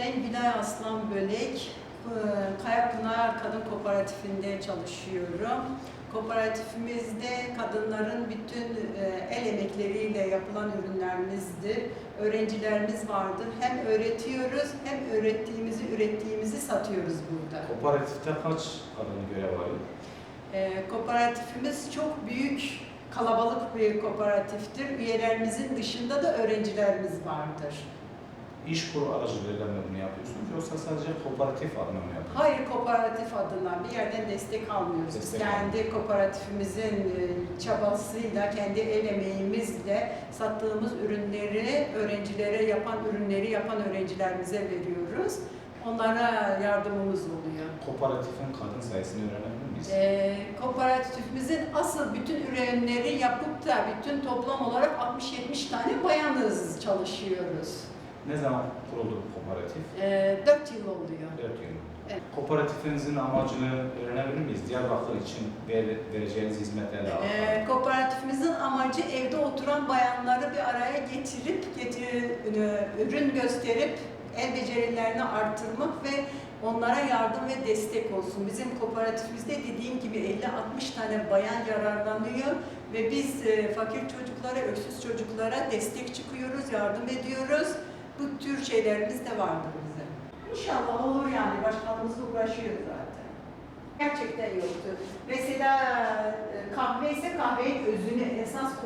Vesile Aslan Bölek, e, Kayapınar Kadın Kooperatifinde çalışıyorum. Kooperatifimizde kadınların bütün e, el emekleriyle yapılan ürünlerimizdir. Öğrencilerimiz vardır. Hem öğretiyoruz hem öğrettiğimizi, ürettiğimizi satıyoruz burada. Kooperatifte kaç kadın görev alıyor? E, Kooperatifimiz çok büyük, kalabalık bir kooperatiftir. Üyelerimizin dışında da öğrencilerimiz vardır. İş kuru aracılığıyla mı bunu yapıyorsunuz yoksa sadece kooperatif adına mı yapıyorsunuz? Hayır kooperatif adına bir yerden destek almıyoruz. Destek kendi kooperatifimizin e, çabasıyla, kendi el emeğimizle sattığımız ürünleri öğrencilere yapan ürünleri yapan öğrencilerimize veriyoruz. Onlara yardımımız oluyor. Kooperatifin kadın sayısını öğrenebilir miyiz? E, kooperatifimizin asıl bütün ürünleri yapıp da bütün toplam olarak 60-70 tane bayanız çalışıyoruz. Ne zaman kuruldu bu kooperatif? E, 4 yıl oluyor. 4 yıl. Evet. Kooperatifinizin amacını öğrenebilir miyiz? Diyarbakır için ver- vereceğiniz hizmetlerle alakalı. Ee, kooperatifimizin amacı evde oturan bayanları bir araya getirip, getir, ürün gösterip el becerilerini artırmak ve onlara yardım ve destek olsun. Bizim kooperatifimizde dediğim gibi 50-60 tane bayan yararlanıyor ve biz e, fakir çocuklara, öksüz çocuklara destek çıkıyoruz, yardım ediyoruz. Bu tür şeylerimiz de vardır bizim. İnşallah olur yani, başkanımız uğraşıyor zaten. Gerçekten yoktu. Mesela e, kahve ise kahvenin özünü esas